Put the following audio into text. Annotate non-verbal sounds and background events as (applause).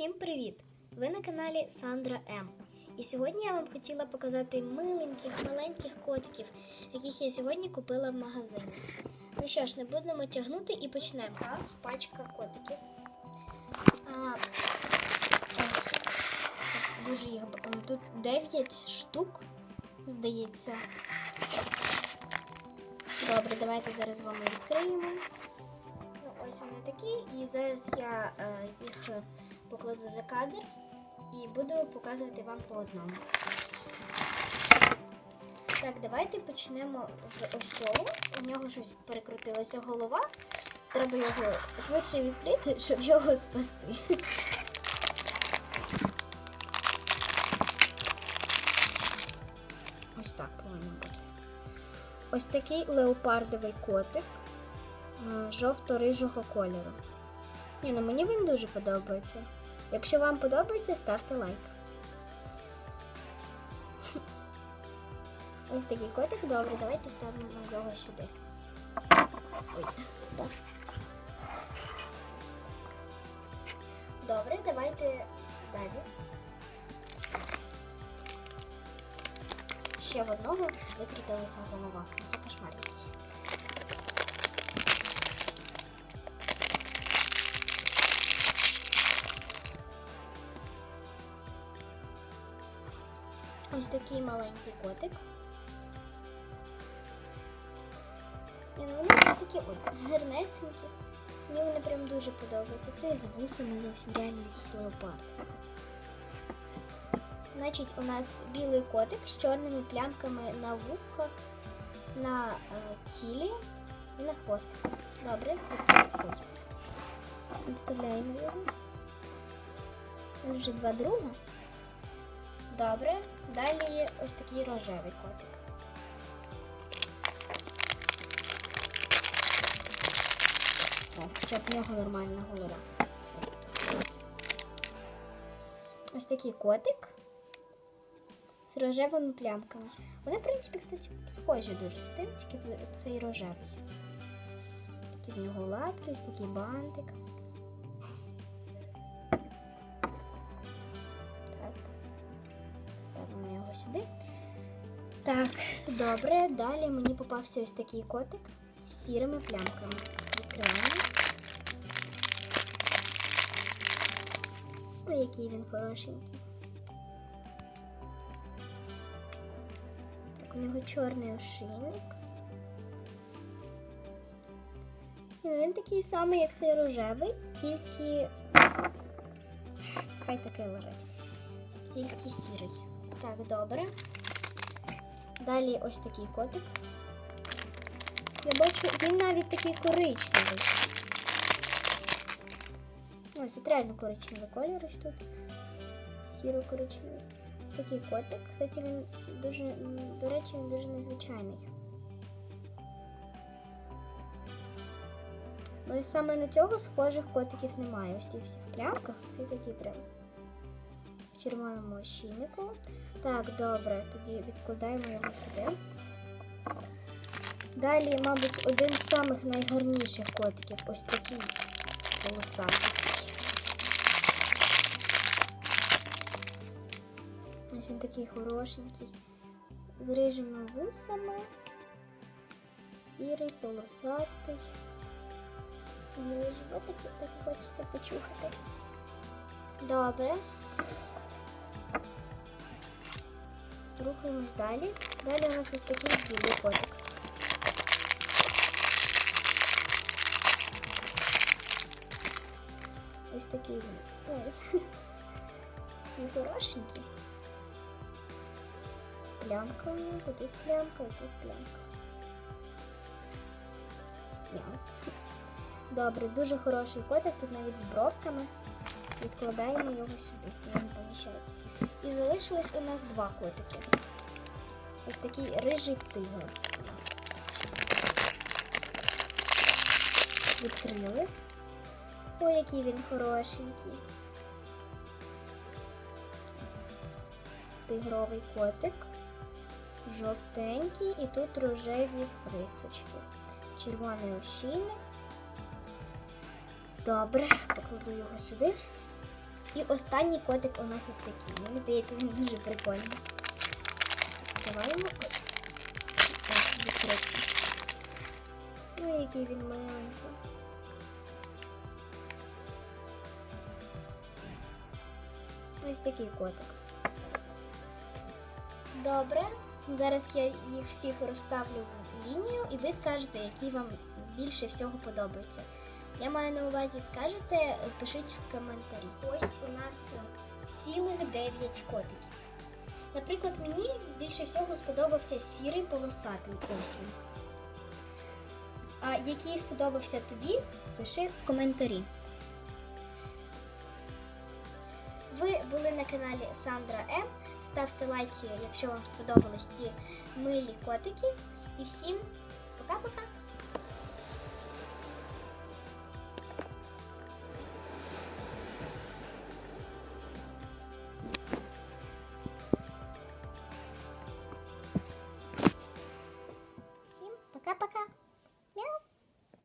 Всім привіт! Ви на каналі Сандра М. І сьогодні я вам хотіла показати миленьких, маленьких котиків, яких я сьогодні купила в магазині. Ну що ж, не будемо тягнути і почнемо. Пачка котиків. А, ось, дуже їх тут 9 штук, здається. Добре, давайте зараз з вами відкриємо. Ну, ось вони такі, і зараз я е, їх покладу за кадр і буду показувати вам по одному. Так, давайте почнемо з ось цього. У нього щось перекрутилася голова. Треба його швидше відкрити, щоб його спасти. Ось так повинно бути. Ось такий леопардовий котик е, жовто-рижого кольору. Ні, ну мені він дуже подобається. Якщо вам подобається, ставте лайк. Ось такий котик, добре, давайте ставимо його сюди. Ой, так. Добре, давайте далі. Ще в одного викрутилася голова. Це кошмар якийсь. Ось такий маленький котик. І вони всі такі гарнесенькі. Мені вони прям дуже подобаються. Це з вусами зовсім реально якийсь леопард. Значить, у нас білий котик з чорними плямками на вухах, на е, тілі і на хвостику. Добре, відставляємо його. Ось Вже два друга. Добре. Далі є ось такий рожевий котик. О, хоча б в нього нормальна голова. Ось такий котик з рожевими плямками. Вони, в принципі, кстати, схожі дуже з цим, тільки цей рожевий. Такі в нього лапки, ось такий бантик. Його сюди. Так, добре. Далі мені попався ось такий котик з сірими плямками. Відкриваємо. Ой, який він хорошенький. Так, у нього чорний ошейник. І він такий самий, як цей рожевий, тільки. Хай таке лежить. Тільки сірий. Так, добре. Далі ось такий котик. Я бачу, він навіть такий коричневий. Ось тут реально коричневий колір ось тут. Сіро-коричневий. Ось такий котик. Кстати, він дуже, до речі, він дуже незвичайний. Ну і саме на цього схожих котиків немає. Ось ті всі в плямках. Це такий прям червоному ощільнику. Так, добре, тоді відкладаємо його сюди. Далі, мабуть, один з самих найгарніших котиків. Ось такий полосатий. Ось він такий хорошенький. З рижими вусами. Сірий, полосатий. Мені животик так хочеться почухати. Добре. Рухаємось далі. Далі у нас ось такий білий котик. Ось такий він. Ой. (laughs) Такий хорошенький. Плямка у нього, тут плямка, а тут плямка. Мяу. Добре, дуже хороший котик, тут навіть з бровками. Відкладаємо його сюди, він Поміщається. І залишилось у нас два котики. Ось такий рижий тигр. Відкрили. Ой, який він хорошенький. Тигровий котик. Жовтенький і тут рожеві рисочки. Червоний ощійник. Добре, покладу його сюди. І останній котик у нас ось такий. Мені здається, він дуже прикольний. Так, відкрити. Ну, який він маленький. Ось такий котик. Добре. Зараз я їх всіх розставлю в лінію, і ви скажете, який вам більше всього подобається. Я маю на увазі, скажете, пишіть в коментарі. Ось у нас цілих 9 котиків. Наприклад, мені більше всього сподобався сірий полосатий. Ось. А який сподобався тобі, пиши в коментарі. Ви були на каналі Сандра М. Ставте лайки, якщо вам сподобались ці милі котики. І! Всім пока-пока!